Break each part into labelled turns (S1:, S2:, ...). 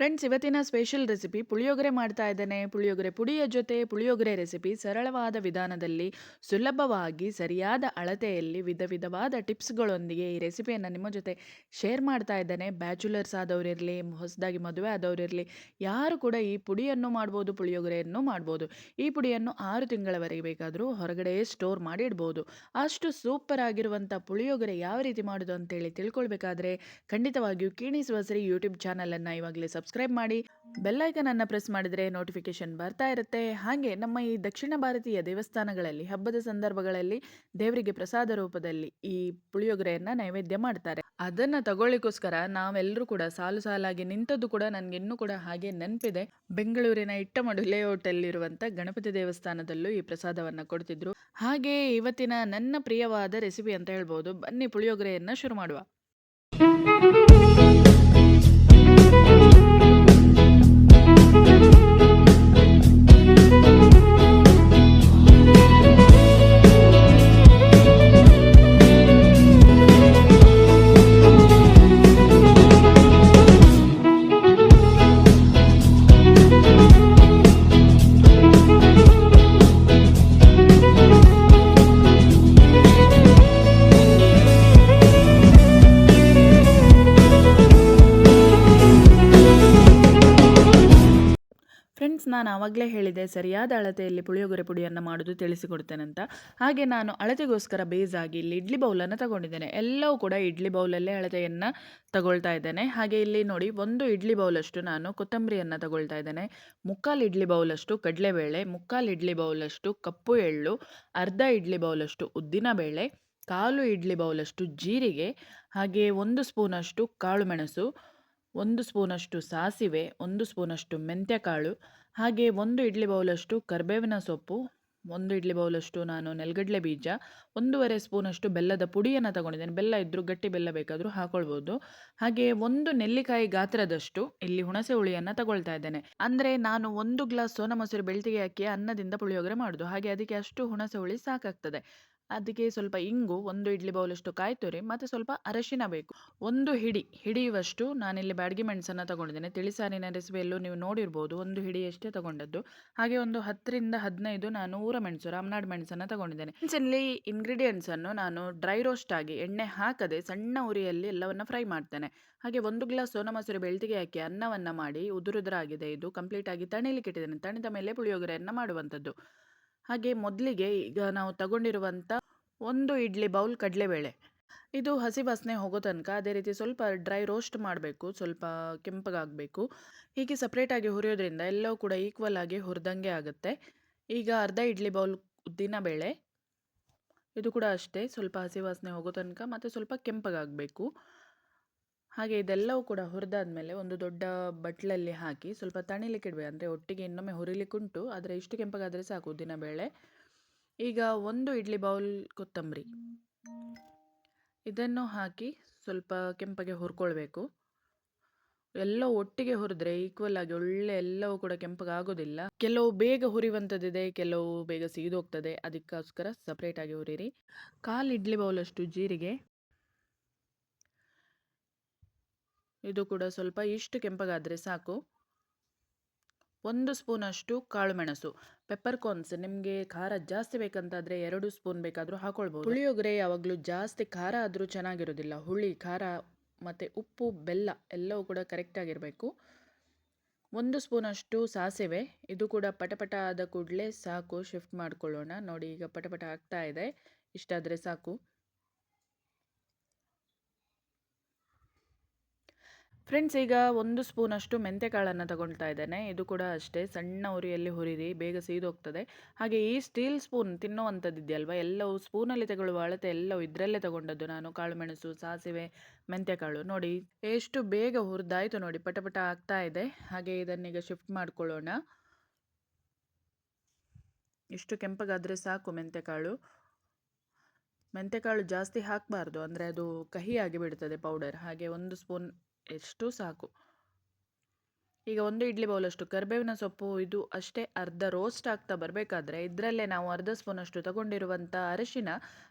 S1: Friends, ಇವತ್ತಿನ special recipe puliyogare ಮಾಡ್ತಾ ಇದ್ದೇನೆ. ಪುಳಿಯೋಗರೆ ಪುಡಿಯ ಜೊತೆ ಪುಳಿಯೋಗರೆ ರೆಸಿಪಿ ಸರಳವಾದ ವಿಧಾನದಲ್ಲಿ, ಸುಲಭವಾಗಿ, ಸರಿಯಾದ ಅಳತೆಯಲ್ಲಿ ವಿಧ ವಿಧವಾದ ಟಿಪ್ಸ್ಗಳೊಂದಿಗೆ ಈ ರೆಸಿಪಿಯನ್ನು ನಿಮ್ಮ ಜೊತೆ ಶೇರ್ ಮಾಡ್ತಾ ಇದ್ದೇನೆ. ಬ್ಯಾಚುಲರ್ಸ್ ಆದವರಿರಲಿ ಹೊಸದಾಗಿ ಮದುವೆ ಆದವರಿರಲಿ ಯಾರು ಕೂಡ ಈ ಪುಡಿಯನ್ನು ಮಾಡ್ಬೋದು, ಪುಳಿಯೋಗರೆಯನ್ನು ಮಾಡ್ಬೋದು. ಈ ಪುಡಿಯನ್ನು ಆರು ತಿಂಗಳವರೆಗೆ ಬೇಕಾದರೂ ಹೊರಗಡೆ ಸ್ಟೋರ್ ಮಾಡಿ ಇಡ್ಬೋದು. ಅಷ್ಟು ಸೂಪರ್ ಆಗಿರುವಂಥ ಪುಳಿಯೋಗರೆ ಯಾವ ರೀತಿ ಮಾಡೋದು ಅಂತೇಳಿ ತಿಳ್ಕೊಳ್ಬೇಕಾದ್ರೆ, ಖಂಡಿತವಾಗಿಯೂ ಕೀಣಿಸುವ ಸರಿ ಯೂಟ್ಯೂಬ್ ಚಾನಲನ್ನು ಇವಾಗಲೇ ಸಬ್ಸ್ಕ್ರೈಬ್ ಮಾಡಿ ಬೆಲ್ಲೈಕನನ್ನು ಪ್ರೆಸ್ ಮಾಡಿದರೆ ನೋಟಿಫಿಕೇಶನ್ ಬರ್ತಾ ಇರುತ್ತೆ. ಹಾಗೆ ನಮ್ಮ ಈ ದಕ್ಷಿಣ ಭಾರತೀಯ ದೇವಸ್ಥಾನಗಳಲ್ಲಿ, ಹಬ್ಬದ ಸಂದರ್ಭಗಳಲ್ಲಿ ದೇವರಿಗೆ ಪ್ರಸಾದ ರೂಪದಲ್ಲಿ ಈ ಪುಳಿಯೋಗರೆಯನ್ನು ನೈವೇದ್ಯ ಮಾಡ್ತಾರೆ. ಅದನ್ನ ತಗೊಳ್ಳಿಕ್ಕೋಸ್ಕರ ನಾವೆಲ್ಲರೂ ಕೂಡ ಸಾಲು ಸಾಲಾಗಿ ನಿಂತದ್ದು ಕೂಡ ನನಗೆ ಇನ್ನೂ ಕೂಡ ಹಾಗೆ ನೆನಪಿದೆ. ಬೆಂಗಳೂರಿನ ಇಟ್ಟಮಡು ಲೇಔಟಲ್ಲಿರುವಂಥ ಗಣಪತಿ ದೇವಸ್ಥಾನದಲ್ಲೂ ಈ ಪ್ರಸಾದವನ್ನ ಕೊಡ್ತಿದ್ರು. ಹಾಗೆ ಇವತ್ತಿನ ನನ್ನ ಪ್ರಿಯವಾದ ರೆಸಿಪಿ ಅಂತ ಹೇಳ್ಬೋದು. ಬನ್ನಿ ಪುಳಿಯೋಗರೆಯನ್ನ ಶುರು ಮಾಡುವ. ನಾನು ಆವಾಗಲೇ ಹೇಳಿದೆ, ಸರಿಯಾದ ಅಳತೆಯಲ್ಲಿ ಪುಳಿಯೋಗರೆ ಪುಡಿಯನ್ನು ಮಾಡೋದು ತಿಳಿಸಿಕೊಡ್ತೇನೆ ಅಂತ. ಹಾಗೆ ನಾನು ಅಳತೆಗೋಸ್ಕರ ಬೇಸಾಗಿ ಇಲ್ಲಿ ಇಡ್ಲಿ ಬೌಲನ್ನು ತಗೊಂಡಿದ್ದೇನೆ. ಎಲ್ಲವೂ ಕೂಡ ಇಡ್ಲಿ ಬೌಲಲ್ಲೇ ಅಳತೆಯನ್ನು ತಗೊಳ್ತಾ ಇದ್ದೇನೆ. ಹಾಗೆ ಇಲ್ಲಿ ನೋಡಿ, ಒಂದು ಇಡ್ಲಿ ಬೌಲಷ್ಟು ನಾನು ಕೊತ್ತಂಬರಿಯನ್ನು ತಗೊಳ್ತಾ ಇದ್ದೇನೆ. ಮುಕ್ಕಾಲು ಇಡ್ಲಿ ಬೌಲಷ್ಟು ಕಡಲೆಬೇಳೆ, ಮುಕ್ಕಾಲು ಇಡ್ಲಿ ಬೌಲಷ್ಟು ಕಪ್ಪು ಎಳ್ಳು, ಅರ್ಧ ಇಡ್ಲಿ ಬೌಲಷ್ಟು ಉದ್ದಿನಬೇಳೆ ಕಾಲು ಇಡ್ಲಿ ಬೌಲಷ್ಟು ಜೀರಿಗೆ, ಹಾಗೆ ಒಂದು ಸ್ಪೂನಷ್ಟು ಕಾಳು ಮೆಣಸು, ಒಂದು ಸ್ಪೂನಷ್ಟು ಸಾಸಿವೆ, ಒಂದು ಸ್ಪೂನಷ್ಟು ಮೆಂತ್ಯಕಾಳು ಹಾಗೆ ಒಂದು ಇಡ್ಲಿ ಬೌಲಷ್ಟು ಕರಿಬೇವಿನ ಸೊಪ್ಪು, ಒಂದು ಇಡ್ಲಿ ಬೌಲಷ್ಟು ನಾನು ನೆಲಗಡಲೆ ಬೀಜ, ಒಂದೂವರೆ ಸ್ಪೂನಷ್ಟು ಬೆಲ್ಲದ ಪುಡಿಯನ್ನು ತಗೊಂಡಿದ್ದೇನೆ. ಬೆಲ್ಲ ಇದ್ದರೂ ಗಟ್ಟಿ ಬೆಲ್ಲ ಬೇಕಾದರೂ ಹಾಕೊಳ್ಬೋದು. ಹಾಗೆ ಒಂದು ನೆಲ್ಲಿಕಾಯಿ ಗಾತ್ರದಷ್ಟು ಇಲ್ಲಿ ಹುಣಸೆ ಹುಳಿಯನ್ನು ತಗೊಳ್ತಾ ಇದ್ದೇನೆ. ಅಂದರೆ ನಾನು ಒಂದು ಗ್ಲಾಸ್ ಸೋನಾ ಮೊಸರು ಬೆಳ್ತಿಗೆ ಹಾಕಿ ಅನ್ನದಿಂದ ಪುಳಿಯೋಗರೆ ಮಾಡೋದು. ಹಾಗೆ ಅದಕ್ಕೆ ಅಷ್ಟು ಹುಣಸೆ ಹುಳಿ ಸಾಕಾಗ್ತದೆ. ಅದಕ್ಕೆ ಸ್ವಲ್ಪ ಇಂಗು, ಒಂದು ಇಡ್ಲಿ ಬೌಲಷ್ಟು ಕಾಯಿ ತುರಿ, ಮತ್ತು ಸ್ವಲ್ಪ ಅರಶಿನ ಬೇಕು. ಒಂದು ಹಿಡಿ, ಹಿಡಿಯುವಷ್ಟು ನಾನಿಲ್ಲಿ ಬ್ಯಾಡಗಿ ಮೆಣಸನ್ನು ತಗೊಂಡಿದ್ದೇನೆ. ತಿಳಿಸಾರಿನ ರೆಸಿಪಿಯಲ್ಲೂ ನೀವು ನೋಡಿರ್ಬೋದು, ಒಂದು ಹಿಡಿಯಷ್ಟೇ ತಗೊಂಡದ್ದು. ಹಾಗೆ ಒಂದು ಹತ್ತರಿಂದ ಹದಿನೈದು ನಾನು ಊರ ಮೆಣಸು, ರಾಮನಾಡ್ ಮೆಣಸನ್ನು ತಗೊಂಡಿದ್ದೇನೆ. ಇಲ್ಲಿ ಇಂಗ್ರೀಡಿಯೆಂಟ್ಸನ್ನು ನಾನು ಡ್ರೈ ರೋಸ್ಟ್ ಆಗಿ ಎಣ್ಣೆ ಹಾಕದೆ ಸಣ್ಣ ಉರಿಯಲ್ಲಿ ಎಲ್ಲವನ್ನು ಫ್ರೈ ಮಾಡ್ತೇನೆ. ಹಾಗೆ ಒಂದು ಗ್ಲಾಸ್ ಸೋನಾ ಮೊಸರು ಬೆಳ್ತಿಗೆ ಹಾಕಿ ಅನ್ನವನ್ನು ಮಾಡಿ, ಉದುರುದುರಾಗಿದೆ ಇದು ಕಂಪ್ಲೀಟ್ ಆಗಿ ತಣಿಲಿಕ್ಕೆ ಇಟ್ಟಿದ್ದೇನೆ ತಣಿದ ಮೇಲೆ ಪುಳಿಯೋಗರೆಯನ್ನು ಮಾಡುವಂಥದ್ದು. ಹಾಗೆ ಮೊದಲಿಗೆ ಈಗ ನಾವು ತಗೊಂಡಿರುವಂಥ ಒಂದು ಇಡ್ಲಿ ಬೌಲ್ ಕಡಲೆಬೇಳೆ. ಇದು ಹಸಿ ವಾಸನೆ ಹೋಗೋ ತನಕ ಅದೇ ರೀತಿ ಸ್ವಲ್ಪ ಡ್ರೈ ರೋಸ್ಟ್ ಮಾಡಬೇಕು, ಸ್ವಲ್ಪ ಕೆಂಪಗಾಗಬೇಕು. ಹೀಗೆ ಸಪ್ರೇಟಾಗಿ ಹುರಿಯೋದ್ರಿಂದ ಎಲ್ಲವೂ ಕೂಡ ಈಕ್ವಲ್ ಆಗಿ ಹುರಿದಂಗೆ ಆಗುತ್ತೆ. ಈಗ ಅರ್ಧ ಇಡ್ಲಿ ಬೌಲ್ ಉದ್ದಿನ ಬೇಳೆ. ಇದು ಕೂಡ ಅಷ್ಟೇ, ಸ್ವಲ್ಪ ಹಸಿ ವಾಸನೆ ಹೋಗೋ ತನಕ ಮತ್ತು ಸ್ವಲ್ಪ ಕೆಂಪಗಾಗಬೇಕು. ಹಾಗೆ ಇದೆಲ್ಲವೂ ಕೂಡ ಹುರಿದಾದ್ಮೇಲೆ ಒಂದು ದೊಡ್ಡ ಬಟ್ಲಲ್ಲಿ ಹಾಕಿ ಸ್ವಲ್ಪ ತಣಿಲಿಕ್ಕೆ ಇಡಬೇಕು. ಅಂದರೆ ಒಟ್ಟಿಗೆ ಇನ್ನೊಮ್ಮೆ ಹುರಿಲಿಕ್ಕುಂಟು ಆದರೆ ಇಷ್ಟು ಕೆಂಪಗಾದರೆ ಸಾಕು ಉದ್ದಿನ ಬೇಳೆ. ಈಗ ಒಂದು ಇಡ್ಲಿ ಬೌಲ್ ಕೊತ್ತಂಬರಿ. ಇದನ್ನು ಹಾಕಿ ಸ್ವಲ್ಪ ಕೆಂಪಗೆ ಹುರ್ಕೊಳ್ಬೇಕು. ಎಲ್ಲ ಒಟ್ಟಿಗೆ ಹುರಿದ್ರೆ ಈಕ್ವಲ್ ಆಗಿ ಒಳ್ಳೆ ಎಲ್ಲವೂ ಕೂಡ ಕೆಂಪಗಾಗೋದಿಲ್ಲ. ಕೆಲವು ಬೇಗ ಹುರಿವಂಥದ್ದಿದೆ, ಕೆಲವು ಬೇಗ ಸೀದೋಗ್ತದೆ. ಅದಕ್ಕೋಸ್ಕರ ಸಪ್ರೇಟಾಗಿ ಹುರಿರಿ ಕಾಲು ಇಡ್ಲಿ ಬೌಲಷ್ಟು ಜೀರಿಗೆ. ಇದು ಕೂಡ ಸ್ವಲ್ಪ ಇಷ್ಟು ಕೆಂಪಗಾದರೆ ಸಾಕು. ಒಂದು ಸ್ಪೂನಷ್ಟು ಕಾಳು ಮೆಣಸು ಪೆಪ್ಪರ್ ಕಾರ್ನ್ಸ್ ನಿಮಗೆ ಖಾರ ಜಾಸ್ತಿ ಬೇಕಂತಾದರೆ ಎರಡು ಸ್ಪೂನ್ ಬೇಕಾದರೂ ಹಾಕೊಳ್ಬೋದು. ಪುಳಿಯೋಗರೆ ಯಾವಾಗಲೂ ಜಾಸ್ತಿ ಖಾರ ಆದರೂ ಚೆನ್ನಾಗಿರೋದಿಲ್ಲ ಹುಳಿ, ಖಾರ ಮತ್ತು ಉಪ್ಪು, ಬೆಲ್ಲ ಎಲ್ಲವೂ ಕೂಡ ಕರೆಕ್ಟಾಗಿರಬೇಕು ಒಂದು ಸ್ಪೂನಷ್ಟು ಸಾಸಿವೆ, ಇದು ಕೂಡ ಪಟಪಟ ಆದ ಕೂಡಲೇ ಸಾಕು. ಶಿಫ್ಟ್ ಮಾಡ್ಕೊಳ್ಳೋಣ. ನೋಡಿ ಈಗ ಪಟಪಟ ಆಗ್ತಾ ಇದೆ. ಇಷ್ಟಾದರೆ ಸಾಕು. ಫ್ರೆಂಡ್ಸ್ ಈಗ ಒಂದು ಸ್ಪೂನಷ್ಟು ಮೆಂತ್ಯಕಾಳನ್ನು ತಗೊಳ್ತಾ ಇದ್ದೇನೆ. ಇದು ಕೂಡ ಅಷ್ಟೇ. ಸಣ್ಣ ಉರಿಯಲ್ಲಿ ಹುರಿರಿ ಬೇಗ ಸೀದೋಗ್ತದೆ. ಹಾಗೆ ಈ ಸ್ಟೀಲ್ ಸ್ಪೂನ್ ತಿನ್ನುವಂಥದ್ದು ಇದೆಯಲ್ವ? ಎಲ್ಲವೂ ಸ್ಪೂನಲ್ಲಿ ತಗೊಳ್ಳುವ ಅಳತೆ ಎಲ್ಲವೂ ಇದರಲ್ಲೇ ತಗೊಂಡದ್ದು ನಾನು. ಕಾಳು ಮೆಣಸು ಸಾಸಿವೆ, ಮೆಂತೆಕಾಳು. ನೋಡಿ, ಎಷ್ಟು ಬೇಗ ಹುರಿದಾಯಿತು ನೋಡಿ ಪಟಪಟ ಆಗ್ತಾ ಇದೆ. ಹಾಗೆ ಇದನ್ನೀಗ ಶಿಫ್ಟ್ ಮಾಡ್ಕೊಳ್ಳೋಣ. ಇಷ್ಟು ಕೆಂಪಗಾದರೆ ಸಾಕು ಮೆಂತ್ಯಕಾಳು ಮೆಂತ್ಯಕಾಳು ಜಾಸ್ತಿ ಹಾಕಬಾರ್ದು. ಅಂದರೆ ಅದು ಕಹಿಯಾಗಿ ಬಿಡ್ತದೆ ಪೌಡರ್ ಹಾಗೆ ಒಂದು ಸ್ಪೂನ್ ಎಷ್ಟು ಸಾಕು. ಈಗ ಒಂದು ಇಡ್ಲಿ ಬೌಲಷ್ಟು ಕರಿಬೇವಿನ ಸೊಪ್ಪು ಇದು ಅಷ್ಟೇ ಅರ್ಧ ರೋಸ್ಟ್ ಆಗ್ತಾ ಬರಬೇಕಾದ್ರೆ ಇದರಲ್ಲೇ ನಾವು ಅರ್ಧ ಸ್ಪೂನಷ್ಟು ತಗೊಂಡಿರುವಂಥ ಅರಿಶಿನ,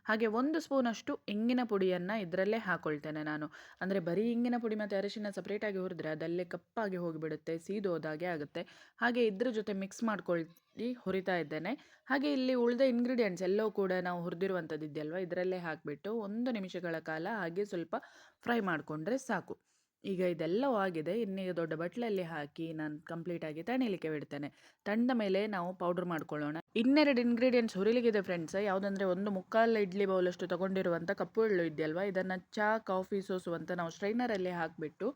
S1: ಹಾಗೆ ಒಂದು ಸ್ಪೂನಷ್ಟು ಇಂಗಿನ ಪುಡಿಯನ್ನು ಇದರಲ್ಲೇ ಹಾಕ್ಕೊಳ್ತೇನೆ ನಾನು. ಅಂದರೆ ಬರೀ ಇಂಗಿನ ಪುಡಿ ಮತ್ತು ಅರಿಶಿನ ಸಪ್ರೇಟಾಗಿ ಹುರಿದ್ರೆ ಅದಲ್ಲೇ ಕಪ್ಪಾಗಿ ಹೋಗಿಬಿಡುತ್ತೆ ಸೀದೋದಾಗೆ ಆಗುತ್ತೆ. ಹಾಗೆ ಇದ್ರ ಜೊತೆ ಮಿಕ್ಸ್ ಮಾಡ್ಕೊಳ್ಳಿ, ಹುರಿತಾ ಇದ್ದೇನೆ. ಹಾಗೆ ಇಲ್ಲಿ ಉಳಿದ ಇಂಗ್ರೀಡಿಯೆಂಟ್ಸ್ ಎಲ್ಲವೂ ಕೂಡ ನಾವು ಹುರಿದಿರುವಂಥದ್ದು ಇದೆಯಲ್ವ ಇದರಲ್ಲೇ ಹಾಕಿಬಿಟ್ಟು ಒಂದು ನಿಮಿಷಗಳ ಕಾಲ ಹಾಗೆ ಸ್ವಲ್ಪ ಫ್ರೈ ಮಾಡಿಕೊಂಡ್ರೆ ಸಾಕು. ಈಗ ಇದೆಲ್ಲವೂ ಆಗಿದೆ. ಇನ್ನೀಗ ದೊಡ್ಡ ಬಟ್ಲಲ್ಲಿ ಹಾಕಿ ನಾನು ಕಂಪ್ಲೀಟಾಗಿ ತಣಿಲಿಕ್ಕೆ ಬಿಡ್ತೇನೆ. ತಣ್ಣ ಮೇಲೆ ನಾವು ಪೌಡರ್ ಮಾಡ್ಕೊಳ್ಳೋಣ. ಇನ್ನೆರಡು ಇಂಗ್ರೀಡಿಯೆಂಟ್ಸ್ ಹುರಿಲಿಕ್ಕಿದೆ ಫ್ರೆಂಡ್ಸ್ ಯಾವುದಂದ್ರೆ ಒಂದು ಮುಕ್ಕಾಲು ಇಡ್ಲಿ ಬೌಲಷ್ಟು ತಗೊಂಡಿರುವಂಥ ಕಪ್ಪು ಎಳ್ಳು ಇದೆಯಲ್ವಾ? ಇದನ್ನು ಚಾ, ಕಾಫಿ, ಸೋಸು ಅಂತ ನಾವು ಸ್ಟ್ರೈನರಲ್ಲಿ ಹಾಕಿಬಿಟ್ಟು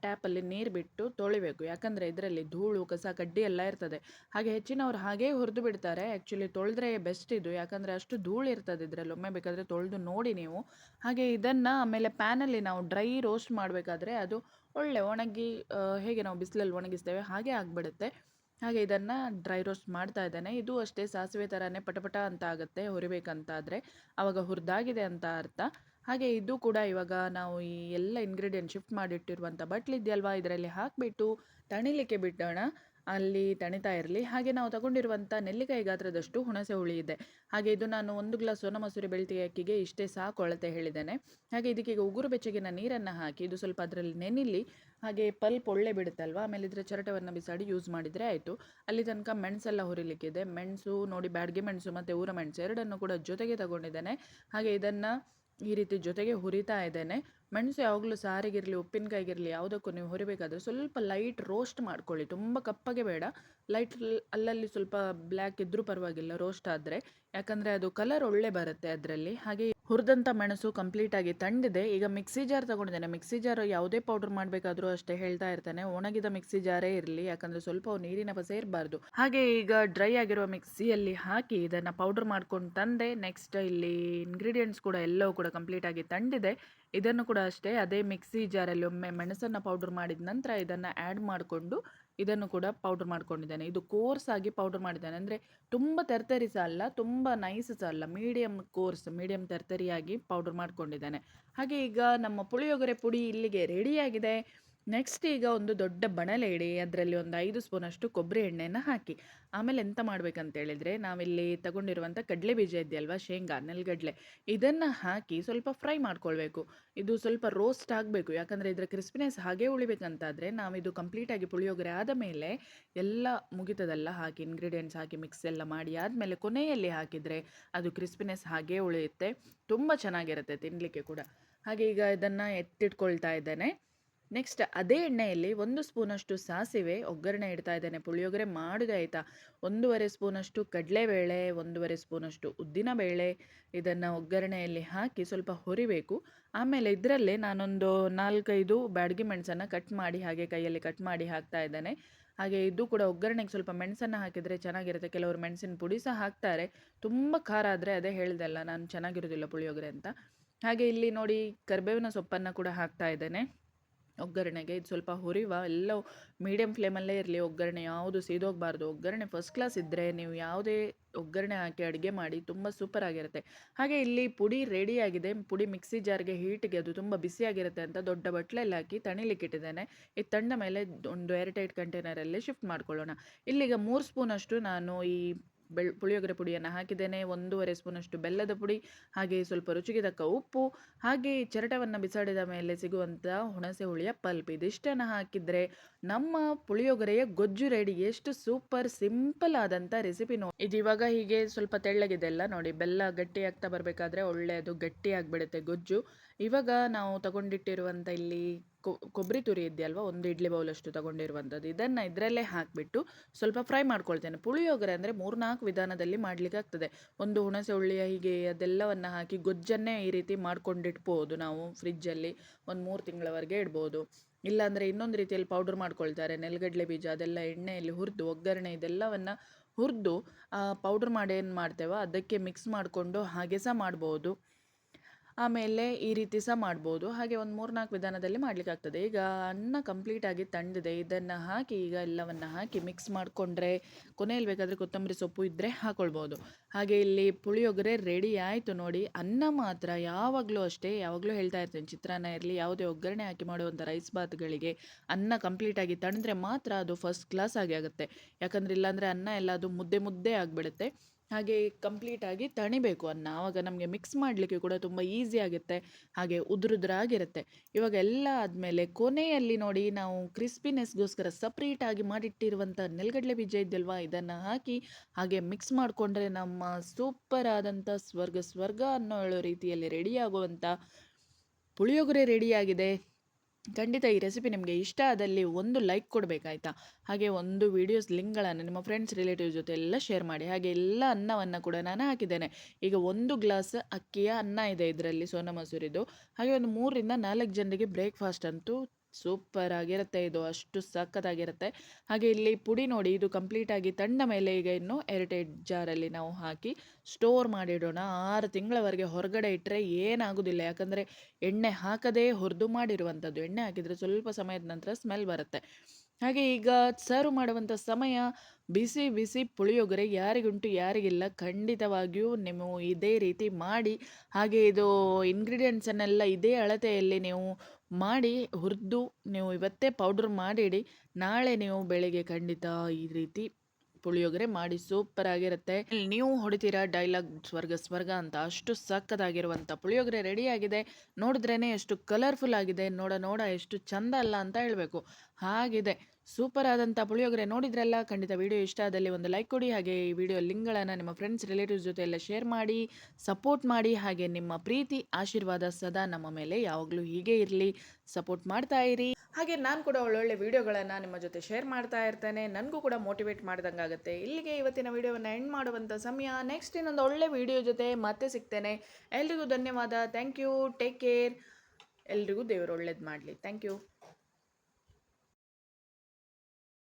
S1: ಟ್ಯಾಪಲ್ಲಿ ನೀರು ಬಿಟ್ಟು ತೊಳಿಬೇಕು. ಯಾಕಂದರೆ ಇದರಲ್ಲಿ ಧೂಳು, ಕಸ, ಕಡ್ಡಿ ಎಲ್ಲ ಇರ್ತದೆ. ಹಾಗೆ ಹೆಚ್ಚಿನವ್ರು ಹಾಗೇ ಹುರಿದು ಬಿಡ್ತಾರೆ. ಆ್ಯಕ್ಚುಲಿ ತೊಳೆದ್ರೆ ಬೆಸ್ಟ್ ಇದು. ಯಾಕಂದರೆ ಅಷ್ಟು ಧೂಳು ಇರ್ತದೆ ಇದರಲ್ಲಿ. ಒಮ್ಮೆ ಬೇಕಾದರೆ ತೊಳೆದು ನೋಡಿ ನೀವು. ಹಾಗೆ ಇದನ್ನು ಆಮೇಲೆ ಪ್ಯಾನಲ್ಲಿ ನಾವು ಡ್ರೈ ರೋಸ್ಟ್ ಮಾಡಬೇಕಾದ್ರೆ ಅದು ಒಳ್ಳೆ ಒಣಗಿ ಹೇಗೆ ನಾವು ಬಿಸಿಲಲ್ಲಿ ಒಣಗಿಸ್ತೇವೆ ಹಾಗೆ ಆಗಿಬಿಡುತ್ತೆ. ಹಾಗೆ ಇದನ್ನು ಡ್ರೈ ರೋಸ್ಟ್ ಮಾಡ್ತಾ ಇದ್ದೇನೆ. ಇದು ಅಷ್ಟೇ ಸಾಸಿವೆ ಥರನೇ ಪಟಪಟ ಅಂತ ಆಗುತ್ತೆ. ಹುರಿಬೇಕಂತಾದರೆ. ಆವಾಗ ಹುರಿದಾಗಿದೆ ಅಂತ ಅರ್ಥ. ಹಾಗೆ ಇದು ಕೂಡ ಇವಾಗ ನಾವು ಈ ಎಲ್ಲ ಇಂಗ್ರೀಡಿಯೆಂಟ್ ಶಿಫ್ಟ್ ಮಾಡಿಟ್ಟಿರುವಂಥ ಬಟ್ಲಿದೆಯಲ್ವಾ ಇದರಲ್ಲಿ ಹಾಕಿಬಿಟ್ಟು ತಣಿಲಿಕ್ಕೆ ಬಿಡೋಣ. ಅಲ್ಲಿ ತಣಿತಾ ಇರಲಿ. ಹಾಗೆ ನಾವು ತಗೊಂಡಿರುವಂಥ ನೆಲ್ಲಿಕಾಯಿ ಗಾತ್ರದಷ್ಟು ಹುಣಸೆ ಹುಳಿ ಇದೆ. ಹಾಗೆ ಇದು ನಾನು ಒಂದು ಗ್ಲಾಸ್ ಸೋನ ಮಸೂರಿ ಬೆಳ್ತಿಗೆ ಅಕ್ಕಿಗೆ ಇಷ್ಟೇ ಸಾಕು ಅಳತೆ ಹೇಳಿದ್ದೇನೆ. ಹಾಗೆ ಇದಕ್ಕೆ ಈಗ ಉಗುರು ಬೆಚ್ಚಗಿನ ನೀರನ್ನು ಹಾಕಿ ಇದು ಸ್ವಲ್ಪ ಅದರಲ್ಲಿ ನೆನಿಲಿ ಹಾಗೆ ಪಲ್ಪ್ ಒಳ್ಳೆ ಬಿಡುತ್ತಲ್ವ? ಆಮೇಲೆ ಇದರ ಚರಟವನ್ನು ಬಿಸಾಡಿ ಯೂಸ್ ಮಾಡಿದರೆ ಆಯಿತು. ಅಲ್ಲಿ ತನಕ ಮೆಣಸೆಲ್ಲ ಹುರಿಲಿಕ್ಕಿದೆ. ಮೆಣಸು ನೋಡಿ ಬ್ಯಾಡ್ಗೆ ಮೆಣಸು ಮತ್ತು ಊರ ಮೆಣಸು ಎರಡನ್ನು ಕೂಡ ಜೊತೆಗೆ ತಗೊಂಡಿದ್ದೇನೆ. ಹಾಗೆ ಇದನ್ನು ಈ ರೀತಿ ಜೊತೆಗೆ ಹುರಿತಾ ಇದ್ದೇನೆ. ಮೆಣಸು ಯಾವಾಗಲೂ ಸಾರಿಗಿರಲಿ, ಉಪ್ಪಿನಕಾಯಿಗಿರಲಿ ಯಾವುದಕ್ಕೂ ನೀವು ಹುರಿಬೇಕಾದ್ರೆ ಸ್ವಲ್ಪ ಲೈಟ್ ರೋಸ್ಟ್ ಮಾಡ್ಕೊಳ್ಳಿ. ತುಂಬ ಕಪ್ಪಗೆ ಬೇಡ. ಲೈಟ್ ಅಲ್ಲಲ್ಲಿ ಸ್ವಲ್ಪ ಬ್ಲ್ಯಾಕ್ ಇದ್ದರೂ ಪರವಾಗಿಲ್ಲ ರೋಸ್ಟ್ ಆದರೆ. ಯಾಕಂದರೆ ಅದು ಕಲರ್ ಒಳ್ಳೆ ಬರುತ್ತೆ ಅದರಲ್ಲಿ. ಹಾಗೆ ಹುರಿದಂಥ ಮೆಣಸು ಕಂಪ್ಲೀಟಾಗಿ ತಂಡಿದೆ ಈಗ ಮಿಕ್ಸಿ ಜಾರ್ ತೊಗೊಂಡಿದ್ದೇನೆ. ಮಿಕ್ಸಿ ಜಾರ್ ಯಾವುದೇ ಪೌಡರ್ ಮಾಡಬೇಕಾದ್ರೂ ಅಷ್ಟೇ ಹೇಳ್ತಾ ಇರ್ತಾನೆ. ಒಣಗಿದ ಮಿಕ್ಸಿ ಜಾರೇ ಇರಲಿ, ಯಾಕಂದರೆ ಸ್ವಲ್ಪ ನೀರಿನ ಪಸೆ ಇರಬಾರ್ದು ಹಾಗೆ ಈಗ ಡ್ರೈ ಆಗಿರುವ ಮಿಕ್ಸಿಯಲ್ಲಿ ಹಾಕಿ ಇದನ್ನು ಪೌಡರ್ ಮಾಡ್ಕೊಂಡು ತಂದೆ. ನೆಕ್ಸ್ಟ್ ಇಲ್ಲಿ ಇಂಗ್ರೀಡಿಯೆಂಟ್ಸ್ ಕೂಡ ಎಲ್ಲವೂ ಕೂಡ ಕಂಪ್ಲೀಟಾಗಿ ತಂಡಿದೆ ಇದನ್ನು ಕೂಡ ಅಷ್ಟೇ, ಅದೇ ಮಿಕ್ಸಿ ಜಾರಲ್ಲಿ ಒಮ್ಮೆ ಮೆಣಸನ್ನು ಪೌಡರ್ ಮಾಡಿದ ನಂತರ ಇದನ್ನು ಆ್ಯಡ್ ಮಾಡಿಕೊಂಡು ಇದನ್ನು ಕೂಡ ಪೌಡರ್ ಮಾಡ್ಕೊಂಡಿದ್ದೇನೆ. ಇದು ಕೋರ್ಸ್ ಆಗಿ ಪೌಡರ್ ಮಾಡಿದ್ದೇನೆ. ಅಂದರೆ ತುಂಬ ತರ್ತರಿ ಸಹ ಅಲ್ಲ ತುಂಬ ನೈಸ್ ಸಹ ಅಲ್ಲ ಮೀಡಿಯಮ್ ಕೋರ್ಸ್ ಮೀಡಿಯಮ್ ತರ್ತರಿಯಾಗಿ ಪೌಡರ್ ಮಾಡ್ಕೊಂಡಿದ್ದೇನೆ. ಹಾಗೆ ಈಗ ನಮ್ಮ ಪುಳಿಯೋಗರೆ ಪುಡಿ ಇಲ್ಲಿಗೆ ರೆಡಿಯಾಗಿದೆ ನೆಕ್ಸ್ಟ್ ಈಗ ಒಂದು ದೊಡ್ಡ ಬಣಲೆ ಇಡಿ ಅದರಲ್ಲಿ ಒಂದು ಐದು ಸ್ಪೂನಷ್ಟು ಕೊಬ್ಬರಿ ಎಣ್ಣೆಯನ್ನು ಹಾಕಿ. ಆಮೇಲೆ ಎಂತ ಮಾಡ್ಬೇಕಂತ ಹೇಳಿದರೆ ನಾವಿಲ್ಲಿ ತಗೊಂಡಿರುವಂಥ ಕಡಲೆ ಬೀಜ ಇದೆಯಲ್ವಾ, ಶೇಂಗಾ, ನೆಲಗಡಲೆ. ಇದನ್ನು ಹಾಕಿ ಸ್ವಲ್ಪ ಫ್ರೈ ಮಾಡ್ಕೊಳ್ಬೇಕು. ಇದು ಸ್ವಲ್ಪ ರೋಸ್ಟ್ ಆಗಬೇಕು. ಯಾಕಂದರೆ ಇದರ ಕ್ರಿಸ್ಪಿನೆಸ್ ಹಾಗೆ ಉಳಿಬೇಕಂತಾದರೆ ನಾವು ಇದು ಕಂಪ್ಲೀಟಾಗಿ ಪುಳಿಯೋಗರೆ ಆದ ಮೇಲೆ ಎಲ್ಲ ಮುಗಿತದಲ್ಲ ಹಾಕಿ ಇಂಗ್ರೀಡಿಯೆಂಟ್ಸ್ ಹಾಕಿ ಮಿಕ್ಸ್ ಎಲ್ಲ ಮಾಡಿ ಆದಮೇಲೆ ಕೊನೆಯಲ್ಲಿ ಹಾಕಿದರೆ ಅದು ಕ್ರಿಸ್ಪಿನೆಸ್ ಹಾಗೆ ಉಳಿಯುತ್ತೆ. ತುಂಬ ಚೆನ್ನಾಗಿರುತ್ತೆ ತಿನ್ನಲಿಕ್ಕೆ ಕೂಡ. ಹಾಗೆ ಈಗ ಇದನ್ನು ಎತ್ತಿಟ್ಕೊಳ್ತಾ ಇದ್ದೇನೆ. ನೆಕ್ಸ್ಟ್ ಅದೇ ಎಣ್ಣೆಯಲ್ಲಿ ಒಂದು ಸ್ಪೂನಷ್ಟು ಸಾಸಿವೆ ಒಗ್ಗರಣೆ ಇಡ್ತಾ ಇದ್ದೇನೆ. ಪುಳಿಯೋಗರೆ ಮಾಡಿದೆ ಆಯಿತಾ? ಒಂದೂವರೆ ಸ್ಪೂನಷ್ಟು ಕಡಲೆಬೇಳೆ, ಒಂದೂವರೆ ಸ್ಪೂನಷ್ಟು ಉದ್ದಿನಬೇಳೆ ಇದನ್ನು ಒಗ್ಗರಣೆಯಲ್ಲಿ ಹಾಕಿ ಸ್ವಲ್ಪ ಹುರಿಬೇಕು. ಆಮೇಲೆ ಇದರಲ್ಲೇ ನಾನೊಂದು ನಾಲ್ಕೈದು ಬ್ಯಾಡಗಿ ಮೆಣಸನ್ನು ಕಟ್ ಮಾಡಿ ಹಾಗೆ ಕೈಯಲ್ಲಿ ಕಟ್ ಮಾಡಿ ಹಾಕ್ತಾ ಇದ್ದೇನೆ. ಹಾಗೆ ಇದು ಕೂಡ ಒಗ್ಗರಣೆಗೆ ಸ್ವಲ್ಪ ಮೆಣಸನ್ನು ಹಾಕಿದರೆ ಚೆನ್ನಾಗಿರುತ್ತೆ. ಕೆಲವರು ಮೆಣಸಿನ ಪುಡಿ ಸಹ ಹಾಕ್ತಾರೆ. ತುಂಬ ಖಾರ ಆದರೆ ಅದೇ ಹೇಳ್ದಲ್ಲ ನಾನು ಚೆನ್ನಾಗಿರೋದಿಲ್ಲ ಪುಳಿಯೋಗರೆ ಅಂತ. ಹಾಗೆ ಇಲ್ಲಿ ನೋಡಿ ಕರಿಬೇವಿನ ಸೊಪ್ಪನ್ನು ಕೂಡ ಹಾಕ್ತಾ ಇದ್ದೇನೆ. ಒಗ್ಗರಣೆಗೆ ಇದು ಸ್ವಲ್ಪ ಹುರಿವ, ಎಲ್ಲವೂ ಮೀಡಿಯಂ ಫ್ಲೇಮಲ್ಲೇ ಇರಲಿ, ಒಗ್ಗರಣೆ ಯಾವುದು ಸೀದೋಗಬಾರ್ದು. ಒಗ್ಗರಣೆ ಫಸ್ಟ್ ಕ್ಲಾಸ್ ಇದ್ದರೆ ನೀವು ಯಾವುದೇ ಒಗ್ಗರಣೆ ಹಾಕಿ ಅಡುಗೆ ಮಾಡಿ ತುಂಬ ಸೂಪರ್ ಆಗಿರುತ್ತೆ. ಹಾಗೆ ಇಲ್ಲಿ ಪುಡಿ ರೆಡಿಯಾಗಿದೆ ಪುಡಿ ಮಿಕ್ಸಿ ಜಾರ್ಗೆ ಹೀಟಿಗೆ ಅದು ತುಂಬ ಬಿಸಿಯಾಗಿರುತ್ತೆ ಅಂತ ದೊಡ್ಡ ಬಟ್ಲಲ್ಲಿ ಹಾಕಿ ತಣಿಲಿಕ್ಕೆ ಇಟ್ಟಿದ್ದೇನೆ. ಈ ತಣ್ಣ ಮೇಲೆ ಒಂದು ಏರ್ಟೈಟ್ ಕಂಟೈನರಲ್ಲಿ ಶಿಫ್ಟ್ ಮಾಡ್ಕೊಳ್ಳೋಣ. ಇಲ್ಲಿಗೆ ಮೂರು ಸ್ಪೂನಷ್ಟು ನಾನು ಈ ಬೆಳ್, ಪುಳಿಯೋಗರೆ ಪುಡಿಯನ್ನು ಹಾಕಿದ್ದೇನೆ, ಒಂದೂವರೆ ಸ್ಪೂನಷ್ಟು ಬೆಲ್ಲದ ಪುಡಿ, ಹಾಗೆ ಸ್ವಲ್ಪ ರುಚಿಗೆ ತಕ್ಕ ಉಪ್ಪು, ಹಾಗೆ ಚರಟವನ್ನು ಬಿಸಾಡಿದ ಮೇಲೆ ಸಿಗುವಂಥ ಹುಣಸೆ ಹುಳಿಯ ಪಲ್ಪ್. ಇದಿಷ್ಟನ್ನು ಹಾಕಿದರೆ ನಮ್ಮ ಪುಳಿಯೋಗರೆಯ ಗೊಜ್ಜು ರೆಡಿ. ಎಷ್ಟು ಸೂಪರ್ ಸಿಂಪಲ್ ಆದಂಥ ರೆಸಿಪಿ ನೋಡಿ ಇದಿವಾಗ ಹೀಗೆ ಸ್ವಲ್ಪ ತೆಳ್ಳಗಿದೆ ಎಲ್ಲ ನೋಡಿ, ಬೆಲ್ಲ ಗಟ್ಟಿ ಆಗ್ತಾ ಬರಬೇಕಾದ್ರೆ ಒಳ್ಳೆಯದು ಗಟ್ಟಿ ಆಗಿಬಿಡುತ್ತೆ ಗೊಜ್ಜು. ಇವಾಗ ನಾವು ತಗೊಂಡಿಟ್ಟಿರುವಂಥ ಇಲ್ಲಿ ಕೊಬ್ಬರಿ ತುರಿ ಇದೆಯಲ್ವ, ಒಂದು ಇಡ್ಲಿ ಬೌಲಷ್ಟು ತಗೊಂಡಿರುವಂಥದ್ದು. ಇದನ್ನು ಇದರಲ್ಲೇ ಹಾಕಿಬಿಟ್ಟು ಸ್ವಲ್ಪ ಫ್ರೈ ಮಾಡ್ಕೊಳ್ತೇನೆ. ಪುಳಿಯೋಗರೆ ಅಂದರೆ ಮೂರ್ನಾಲ್ಕು ವಿಧಾನದಲ್ಲಿ ಮಾಡ್ಲಿಕ್ಕೆ ಆಗ್ತದೆ. ಒಂದು ಹುಣಸೆ ಹುಳಿಯ ಹೀಗೆ ಅದೆಲ್ಲವನ್ನು ಹಾಕಿ ಗೊಜ್ಜನ್ನೇ ಈ ರೀತಿ ಮಾಡ್ಕೊಂಡಿಟ್ಬೋದು ನಾವು ಫ್ರಿಜ್ಜಲ್ಲಿ ಒಂದು ಮೂರು ತಿಂಗಳವರೆಗೆ ಇಡ್ಬೋದು. ಇಲ್ಲಾಂದರೆ ಇನ್ನೊಂದು ರೀತಿಯಲ್ಲಿ ಪೌಡರ್ ಮಾಡ್ಕೊಳ್ತಾರೆ. ನೆಲಗಡಲೆ ಬೀಜ, ಅದೆಲ್ಲ ಎಣ್ಣೆಯಲ್ಲಿ ಹುರಿದು, ಒಗ್ಗರಣೆ ಇದೆಲ್ಲವನ್ನು ಹುರಿದು ಪೌಡ್ರ್ ಮಾಡಿ ಏನು ಮಾಡ್ತೇವೋ ಅದಕ್ಕೆ ಮಿಕ್ಸ್ ಮಾಡಿಕೊಂಡು ಹಾಗೆ ಸಹ ಮಾಡ್ಬೋದು. ಆಮೇಲೆ ಈ ರೀತಿ ಸಹ ಮಾಡ್ಬೋದು. ಹಾಗೆ ಒಂದು ಮೂರು ನಾಲ್ಕು ವಿಧಾನದಲ್ಲಿ ಮಾಡಲಿಕ್ಕಾಗ್ತದೆ ಈಗ ಅನ್ನ ಕಂಪ್ಲೀಟಾಗಿ ತಣ್ಣದಿದೆ ಇದನ್ನು ಹಾಕಿ ಈಗ ಎಲ್ಲವನ್ನು ಹಾಕಿ ಮಿಕ್ಸ್ ಮಾಡಿಕೊಂಡ್ರೆ ಕೊನೆಯಲ್ಲಿ ಬೇಕಾದರೆ ಕೊತ್ತಂಬರಿ ಸೊಪ್ಪು ಇದ್ದರೆ ಹಾಕ್ಕೊಳ್ಬೋದು ಹಾಗೆ ಇಲ್ಲಿ ಪುಳಿಯೋಗರೆ ರೆಡಿ ಆಯಿತು ನೋಡಿ. ಅನ್ನ ಮಾತ್ರ ಯಾವಾಗಲೂ ಅಷ್ಟೇ, ಯಾವಾಗಲೂ ಹೇಳ್ತಾ ಇರ್ತೇನೆ, ಚಿತ್ರಾನ್ನ ಇರಲಿ, ಯಾವುದೇ ಒಗ್ಗರಣೆ ಹಾಕಿ ಮಾಡುವಂಥ ರೈಸ್ ಬಾತ್ಗಳಿಗೆ ಅನ್ನ ಕಂಪ್ಲೀಟಾಗಿ ತಣಿದ್ರೆ ಮಾತ್ರ ಅದು ಫಸ್ಟ್ ಕ್ಲಾಸ್ ಆಗಿ ಆಗುತ್ತೆ. ಯಾಕಂದರೆ ಇಲ್ಲಾಂದರೆ ಅನ್ನ ಎಲ್ಲ ಅದು ಮುದ್ದೆ ಮುದ್ದೆ ಆಗಿಬಿಡುತ್ತೆ. ಹಾಗೆ ಕಂಪ್ಲೀಟಾಗಿ ತಣಿಬೇಕು ಅನ್ನ. ಆವಾಗ ನಮಗೆ ಮಿಕ್ಸ್ ಮಾಡಲಿಕ್ಕೆ ಕೂಡ ತುಂಬ ಈಸಿ ಆಗುತ್ತೆ. ಹಾಗೆ ಉದುರುದ್ರಾಗಿರುತ್ತೆ. ಇವಾಗ ಎಲ್ಲ ಆದಮೇಲೆ ಕೊನೆಯಲ್ಲಿ ನೋಡಿ ನಾವು ಕ್ರಿಸ್ಪಿನೆಸ್ಗೋಸ್ಕರ ಸಪ್ರೇಟಾಗಿ ಮಾಡಿಟ್ಟಿರುವಂಥ ನೆಲಗಡಲೆ ಬೀಜ ಇದ್ದಲ್ವಾ ಇದನ್ನು ಹಾಕಿ ಹಾಗೆ ಮಿಕ್ಸ್ ಮಾಡಿಕೊಂಡ್ರೆ ನಮ್ಮ ಸೂಪರ್ ಆದಂಥ ಸ್ವರ್ಗ ಸ್ವರ್ಗ ಅನ್ನೋ ಹೇಳೋ ರೀತಿಯಲ್ಲಿ ರೆಡಿಯಾಗುವಂಥ ಪುಳಿಯೋಗರೆ ರೆಡಿಯಾಗಿದೆ ಖಂಡಿತ ಈ ರೆಸಿಪಿ ನಿಮಗೆ ಇಷ್ಟ ಆದಲ್ಲಿ ಒಂದು ಲೈಕ್ ಕೊಡಬೇಕಾಯ್ತಾ ಹಾಗೆ ಒಂದು ವೀಡಿಯೋಸ್ ಲಿಂಕ್ಗಳನ್ನು ನಿಮ್ಮ ಫ್ರೆಂಡ್ಸ್ ರಿಲೇಟಿವ್ ಜೊತೆ ಎಲ್ಲ ಶೇರ್ ಮಾಡಿ. ಹಾಗೆ ಎಲ್ಲ ಅನ್ನವನ್ನು ಕೂಡ ನಾನು ಹಾಕಿದ್ದೇನೆ. ಈಗ ಒಂದು ಗ್ಲಾಸ್ ಅಕ್ಕಿಯ ಅನ್ನ ಇದೆ ಇದರಲ್ಲಿ ಸೋನಾ ಮಸೂರಿದು ಹಾಗೆ ಒಂದು ಮೂರರಿಂದ ನಾಲ್ಕು ಜನರಿಗೆ ಬ್ರೇಕ್ಫಾಸ್ಟ್ ಅಂತೂ ಸೂಪರ್ ಆಗಿರುತ್ತೆ ಇದು ಅಷ್ಟು ಸಖತ್ತಾಗಿರುತ್ತೆ. ಹಾಗೆ ಇಲ್ಲಿ ಪುಡಿ ನೋಡಿ, ಇದು ಕಂಪ್ಲೀಟಾಗಿ ತಣ್ಣ ಮೇಲೆ ಈಗ ಇನ್ನು ಏರ್ಟೈಟ್ ಜಾರಲ್ಲಿ ನಾವು ಹಾಕಿ ಸ್ಟೋರ್ ಮಾಡಿಡೋಣ. ಆರು ತಿಂಗಳವರೆಗೆ ಹೊರಗಡೆ ಇಟ್ಟರೆ ಏನಾಗೋದಿಲ್ಲ. ಯಾಕಂದರೆ ಎಣ್ಣೆ ಹಾಕದೇ ಹುರಿದು ಮಾಡಿರುವಂಥದ್ದು. ಎಣ್ಣೆ ಹಾಕಿದರೆ ಸ್ವಲ್ಪ ಸಮಯದ ನಂತರ ಸ್ಮೆಲ್ ಬರುತ್ತೆ. ಹಾಗೆ ಈಗ ಸರ್ವ್ ಮಾಡುವಂಥ ಸಮಯ ಬಿಸಿ ಬಿಸಿ ಪುಳಿಯೋಗರೆ. ಯಾರಿಗುಂಟು ಯಾರಿಗಿಲ್ಲ. ಖಂಡಿತವಾಗಿಯೂ ನೀವು ಇದೇ ರೀತಿ ಮಾಡಿ. ಹಾಗೆ ಇದು ಇಂಗ್ರೀಡಿಯೆಂಟ್ಸನ್ನೆಲ್ಲ ಇದೇ ಅಳತೆಯಲ್ಲಿ ನೀವು ಮಾಡಿ ಹುರಿದು ನೀವು ಇವತ್ತೇ ಪೌಡ್ರ್ ಮಾಡಿಡಿ. ನಾಳೆ ನೀವು ಬೆಳಿಗ್ಗೆ ಖಂಡಿತ ಈ ರೀತಿ ಪುಳಿಯೋಗರೆ ಮಾಡಿ ಸೂಪರ್ ಆಗಿರುತ್ತೆ. ನೀವು ಹೊಡಿತೀರಾ ಡೈಲಾಗ್ ಸ್ವರ್ಗ ಸ್ವರ್ಗ ಅಂತ. ಅಷ್ಟು ಸಕ್ಕತ್ತಾಗಿರುವಂಥ ಪುಳಿಯೋಗರೆ ರೆಡಿ ಆಗಿದೆ. ನೋಡಿದ್ರೇ ಎಷ್ಟು ಕಲರ್ಫುಲ್ ಆಗಿದೆ. ನೋಡ ನೋಡ ಎಷ್ಟು ಚಂದ ಅಲ್ಲ ಅಂತ ಹೇಳಬೇಕು. ಹಾಗಿದೆ. ಸೂಪರ್ ಆದಂಥ ಪುಳಿಯೋಗರೆ ನೋಡಿದ್ರಲ್ಲ, ಖಂಡಿತ ವಿಡಿಯೋ ಇಷ್ಟ ಆದಲ್ಲಿ ಒಂದು ಲೈಕ್ ಕೊಡಿ, ಹಾಗೆ ಈ ವಿಡಿಯೋ ಲಿಂಕ್ಗಳನ್ನು ನಿಮ್ಮ ಫ್ರೆಂಡ್ಸ್ ರಿಲೇಟಿವ್ಸ್ ಜೊತೆ ಎಲ್ಲ ಶೇರ್ ಮಾಡಿ ಸಪೋರ್ಟ್ ಮಾಡಿ, ಹಾಗೆ ನಿಮ್ಮ ಪ್ರೀತಿ, ಆಶೀರ್ವಾದ ಸದಾ ನಮ್ಮ ಮೇಲೆ ಯಾವಾಗಲೂ ಹೀಗೆ ಇರಲಿ. ಸಪೋರ್ಟ್ ಮಾಡ್ತಾ ಇರಿ. ಹಾಗೆ ನಾನು ಕೂಡ ಒಳ್ಳೊಳ್ಳೆ ವೀಡಿಯೋಗಳನ್ನು ನಿಮ್ಮ ಜೊತೆ ಶೇರ್ ಮಾಡ್ತಾ ಇರ್ತೇನೆ. ನನಗೂ ಕೂಡ ಮೋಟಿವೇಟ್ ಮಾಡ್ದಂಗೆ ಆಗುತ್ತೆ. ಇಲ್ಲಿಗೆ ಇವತ್ತಿನ ವಿಡಿಯೋವನ್ನು ಎಂಡ್ ಮಾಡುವಂಥ ಸಮಯ. ನೆಕ್ಸ್ಟ್ ಇನ್ನೊಂದು ಒಳ್ಳೆ ವಿಡಿಯೋ ಜೊತೆ ಮತ್ತೆ ಸಿಗ್ತೇನೆ. ಎಲ್ರಿಗೂ ಧನ್ಯವಾದ. ಥ್ಯಾಂಕ್ ಯು ಟೇಕ್ ಕೇರ್ ಎಲ್ರಿಗೂ ದೇವರು ಒಳ್ಳೇದು ಮಾಡಲಿ. Thank you